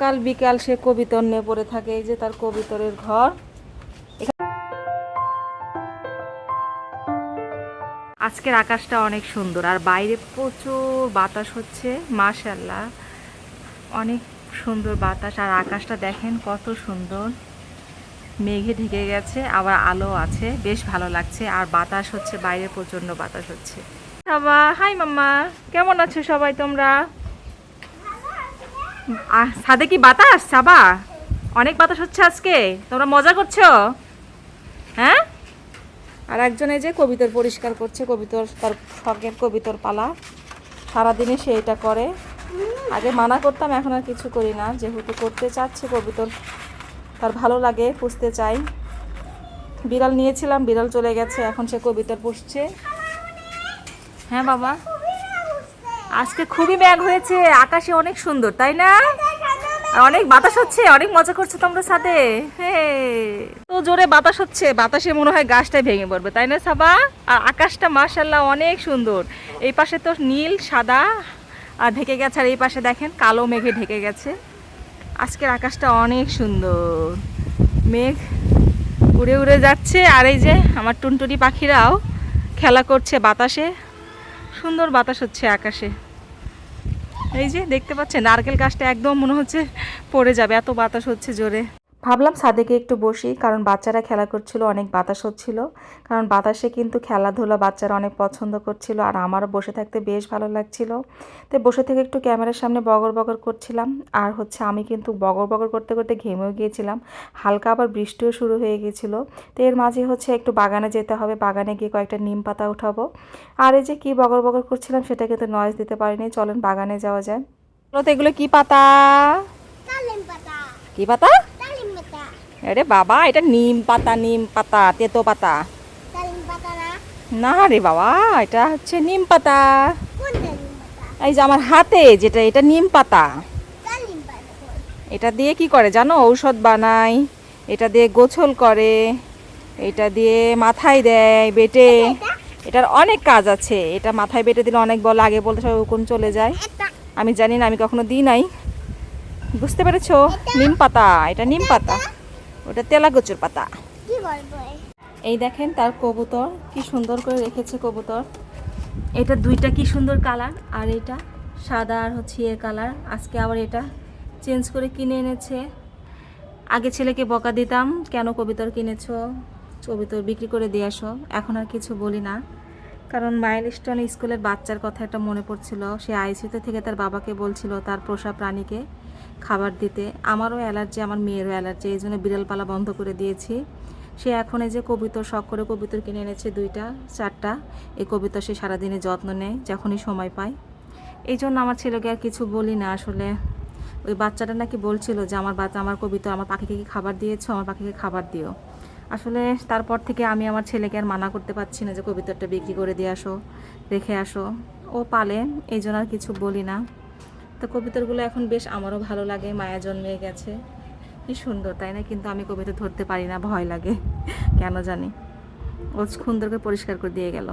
কাল বিকাল সে কবিতর নিয়ে পড়ে থাকে, এই যে তার কবিতরের ঘর। আজকের আকাশটা অনেক সুন্দর, আর বাইরে প্রচুর বাতাস হচ্ছে মাশাল্লাহ অনেক সুন্দর বাতাস, আর আকাশটা দেখেন কত সুন্দর। মেঘে ঢেকে গেছে, আবার আলো আছে, বেশ ভালো লাগছে, আর বাতাস হচ্ছে, বাইরে প্রচণ্ড বাতাস হচ্ছে। বাবা হাই মাম্মা, কেমন আছো সবাই তোমরা? ছাদে কি বাতাস? সাবা অনেক বাতাস হচ্ছে আজকে। তোমরা মজা করছ? হ্যাঁ? আর একজন এই যে কবিতর পরিষ্কার করছে কবিতর তার শখের কবিতর পালা। সারাদিনে সে এটা করে। আগে মানা করতাম এখন আর কিছু করি না। যেহেতু করতে চাচ্ছে কবিতর তার ভালো লাগে পুষতে চাই। বিড়াল নিয়েছিলাম বিড়াল চলে গেছে এখন সে কবিতর পুষছে। হ্যাঁ বাবা। আজকে খুবই ব্যাগ হয়েছে, আকাশে অনেক সুন্দর, তাই না? অনেক বাতাস হচ্ছে, অনেক মজা করছ তোমরা সাথে তো জোরে বাতাস হচ্ছে, বাতাসে মনে হয় গাছটাই ভেঙে পড়বে, তাই না সাবা? আর আকাশটা মাশাল্লাহ অনেক সুন্দর। এই পাশে তো নীল, সাদা, আর ঢেকে গেছে, আর এই পাশে দেখেন কালো মেঘে ঢেকে গেছে। আজকের আকাশটা অনেক সুন্দর। মেঘ উড়ে উড়ে যাচ্ছে, আর এই যে আমার টুনটুনি পাখিরাও খেলা করছে বাতাসে। সুন্দর বাতাস হচ্ছে আকাশে। এই যে দেখতে পাচ্ছেন, নারকেল গাছটা একদম মনে হচ্ছে পড়ে যাবে, এত বাতাস হচ্ছে জোরে। ভাবলাম ছাদেকে একটু বসি কারণ বাচ্চারা খেলা করছিল অনেক বাতাস হচ্ছিল। কারণ বাতাসে কিন্তু খেলাধুলা বাচ্চারা অনেক পছন্দ করছিল আর আমারও বসে থাকতে বেশ ভালো লাগছিল। তো বসে থেকে একটু ক্যামেরার সামনে বগর বগর করছিলাম আর হচ্ছে আমি কিন্তু বগর বগর করতে করতে ঘেমেও গিয়েছিলাম। হালকা আবার বৃষ্টিও শুরু হয়ে গিয়েছিল। তো এর মাঝে হচ্ছে একটু বাগানে যেতে হবে বাগানে গিয়ে কয়েকটা নিম পাতা উঠাবো। আর এই যে কি বগর বগর করছিলাম সেটা কিন্তু নয়েজ দিতে পারিনি। চলেন বাগানে যাওয়া যায় তো এগুলো কি পাতা। কি পাতা? আরে বাবা এটা নিম পাতা নিম পাতা তেতো পাতা। না? রে বাবা এটা হচ্ছে নিম পাতা। এই যে আমার হাতে যেটা এটা নিম পাতা? এটা দিয়ে কি করে জানো? ঔষধ বানায় এটা দিয়ে গোছল করে এটা দিয়ে মাথায় দেয় বেটে। এটার অনেক কাজ আছে। এটা মাথায় বেটে দিলে অনেক বল আগে বলতে সব উকুন চলে যায়। আমি জানি না আমি কখনো দিই নাই। বুঝতে পেরেছ? নিম পাতা এটা নিম পাতা। ওটা তেলাগচুর পাতা। এই? দেখেন তার কবুতর কি সুন্দর করে রেখেছে কবুতর। এটা দুইটা কি সুন্দর কালার আর এটা সাদা আর হচ্ছে ইয়ে কালার। আজকে আবার এটা চেঞ্জ করে কিনে এনেছে। আগে ছেলেকে বকা দিতাম কেন কবিতর কিনেছো? কবিতর বিক্রি করে দিয়ে আসো। এখন আর কিছু বলি না। কারণ মাইল মাইলস্টোন স্কুলের বাচ্চার কথা একটা মনে পড়ছিল। সে আইসিতে থেকে তার বাবাকে বলছিল, তার পোষা প্রাণীকে খাবার দিতে। আমারও অ্যালার্জি, আমার মেয়েরও অ্যালার্জি, এই জন্য বিড়াল পালা বন্ধ করে দিয়েছি। সে এখন এই যে কবিতর শখ করে কবিতর কিনে এনেছে দুইটা, চারটা, এই কবিতা সে সারাদিনে যত্ন নেয়, যখনই সময় পায়। এই জন্য আমার ছেলেকে আর কিছু বলি না আসলে। ওই বাচ্চাটা নাকি বলছিল যে, আমার বাচ্চা, আমার কবিতা, আমার পাখিকে কি খাবার দিয়েছ? আমার পাখিকে খাবার দিও। আসলে তারপর থেকে আমি আমার ছেলেকে আর মানা করতে পারছি না যে, কবিতাটা বিক্রি করে দিয়ে আসো, রেখে আসো। ও পালে, এই জন্য আর কিছু বলি না। তো কবিতাগুলো এখন বেশ আমারও ভালো লাগে, মায়া জন্মে গেছে। কি সুন্দর, তাই না? কিন্তু আমি কবিতা ধরতে পারি না, ভয় লাগে। কেন জানি? ও সুন্দরকে পরিষ্কার করে দিয়ে গেল।